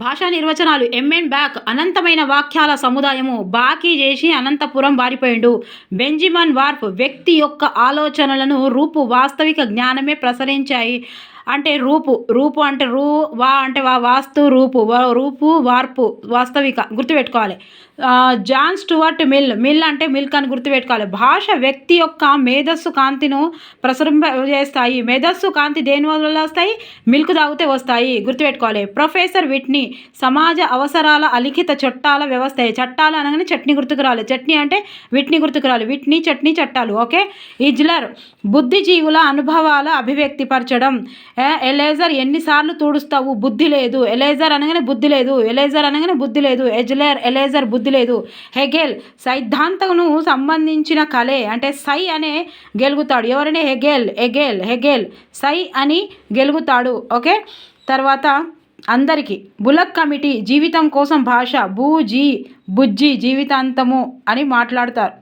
భాషా నిర్వచనాలు MN back అనంతమైన వాక్యాల సముదాయము బాకీ చేసి అనంతపురం వారిపోయిండు. బెంజిమన్ వార్ఫ్ వ్యక్తి యొక్క ఆలోచనలను రూపు వాస్తవిక జ్ఞానమే ప్రసరించాయి. అంటే రూపు రూపు అంటే రూ వా అంటే వా వాస్తు రూపు రూపు వార్పు వాస్తవిక గుర్తుపెట్టుకోవాలి. జాన్ స్టువర్ట్ మిల్ మిల్ అంటే మిల్క్ అని గుర్తుపెట్టుకోవాలి. భాష వ్యక్తి యొక్క మేధస్సు కాంతిను ప్రసరింపజేస్తాయి మేధస్సు కాంతి దేని వల్ల వస్తాయి? మిల్క్ తాగితే వస్తాయి. గుర్తుపెట్టుకోవాలి. ప్రొఫెసర్ విట్నీ సమాజ అవసరాల అలిఖిత చట్టాల వ్యవస్థ. చట్టాలు అనగానే చట్నీ గుర్తుకు రాలి చట్నీ అంటే విట్నీ గుర్తుకు రాలి విట్నీ చట్నీ చట్టాలు. ఓకే? ఇజ్లర్ బుద్ధిజీవుల అనుభవాల అభివ్యక్తిపరచడం. ఎలేజర్ ఎన్నిసార్లు తుడుస్తావు? బుద్ధి లేదు. ఎలేజర్ అనగానే బుద్ధి లేదు. ఎలేజర్ అనగానే బుద్ధి లేదు. ఎజ్లేర్ ఎలేజర్ బుద్ధి లేదు. హెగెల్ సైద్ధాంతమును సంబంధించిన కలే అంటే సై అనే గెలుగుతాడు. ఎవరైనా? Hegel Hegel Hegel. సై అని గెలుగుతాడు. ఓకే? తర్వాత అందరికీ బులక్ కమిటీ జీవితం కోసం భాష బూ బుజ్జి జీవితాంతము అని మాట్లాడతారు.